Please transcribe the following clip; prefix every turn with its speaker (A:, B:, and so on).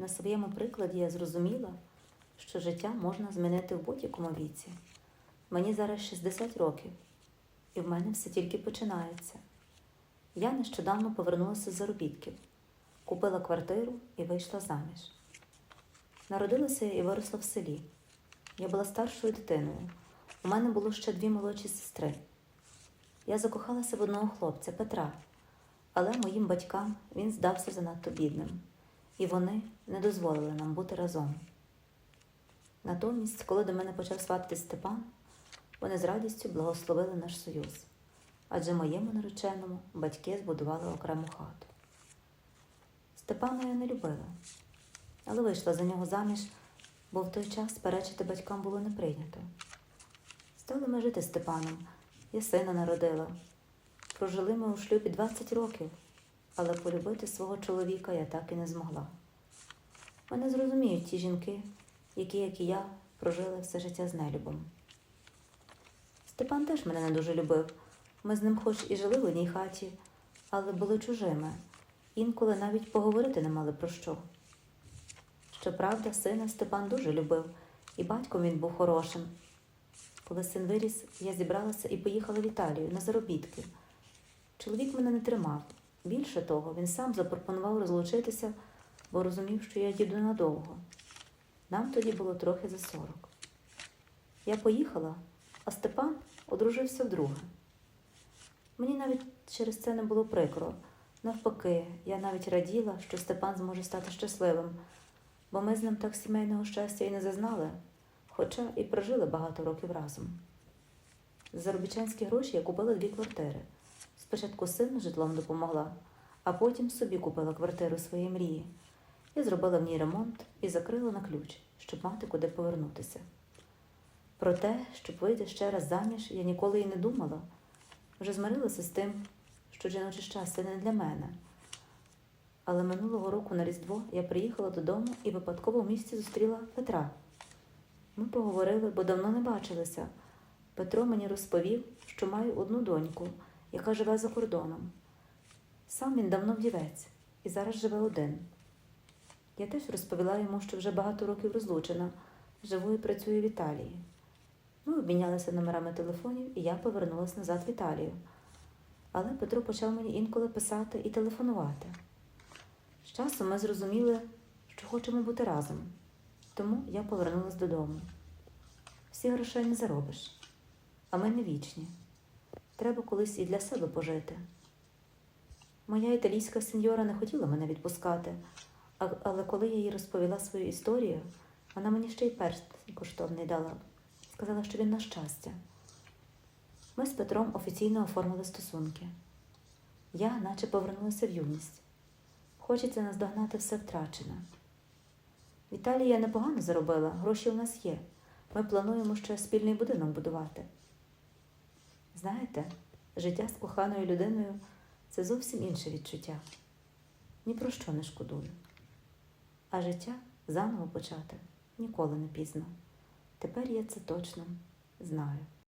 A: На своєму прикладі я зрозуміла, що життя можна змінити в будь-якому віці. Мені зараз 60 років, і в мене все тільки починається. Я нещодавно повернулася з заробітків, купила квартиру і вийшла заміж. Народилася і виросла в селі. Я була старшою дитиною. У мене було ще дві молодші сестри. Я закохалася в одного хлопця Петра, але моїм батькам він здався занадто бідним, і вони не дозволили нам бути разом. Натомість, коли до мене почав свататись Степан, вони з радістю благословили наш союз, адже моєму нареченому батьки збудували окрему хату. Степана я не любила, але вийшла за нього заміж, бо в той час перечити батькам було не прийнято. Стали ми жити з Степаном, я сина народила. Прожили ми у шлюбі 20 років, але полюбити свого чоловіка я так і не змогла. Мене зрозуміють ті жінки, які, як і я, прожили все життя з нелюбом. Степан теж мене не дуже любив. Ми з ним хоч і жили в одній хаті, але були чужими. Інколи навіть поговорити не мали про що. Щоправда, сина Степан дуже любив, і батьком він був хорошим. Коли син виріс, я зібралася і поїхала в Італію на заробітки. Чоловік мене не тримав. Більше того, він сам запропонував розлучитися, бо розумів, що я їду надовго. Нам тоді було трохи за сорок. Я поїхала, а Степан одружився вдруге. Мені навіть через це не було прикро. Навпаки, я навіть раділа, що Степан зможе стати щасливим, бо ми з ним так сімейного щастя і не зазнали, хоча і прожили багато років разом. За заробітчанські гроші я купила дві квартири. Спочатку сину житлом допомогла, а потім собі купила квартиру своєї мрії. Я зробила в ній ремонт і закрила на ключ, щоб мати куди повернутися. Про те, щоб вийти ще раз заміж, я ніколи і не думала. Вже змирилася з тим, що жіноче щастя не для мене. Але минулого року на Різдво я приїхала додому і випадково в місті зустріла Петра. Ми поговорили, бо давно не бачилися. Петро мені розповів, що маю одну доньку, яка живе за кордоном. Сам він давно вдівець і зараз живе один. Я теж розповіла йому, що вже багато років розлучена, живу і працюю в Італії. Ми обмінялися номерами телефонів, і я повернулася назад в Італію. Але Петро почав мені інколи писати і телефонувати. З часом ми зрозуміли, що хочемо бути разом, тому я повернулася додому. Всі грошей не заробиш, а ми не вічні. Треба колись і для себе пожити. Моя італійська сеньора не хотіла мене відпускати, але коли я їй розповіла свою історію, вона мені ще й перстень коштовний дала. Сказала, що він на щастя. Ми з Петром офіційно оформили стосунки. Я наче повернулася в юність. Хочеться наздогнати все втрачене. В Італії я непогано заробила, гроші у нас є. Ми плануємо ще спільний будинок будувати. Знаєте, життя з коханою людиною це зовсім інше відчуття. Ні про що не шкодую. А життя заново почати ніколи не пізно. Тепер я це точно знаю.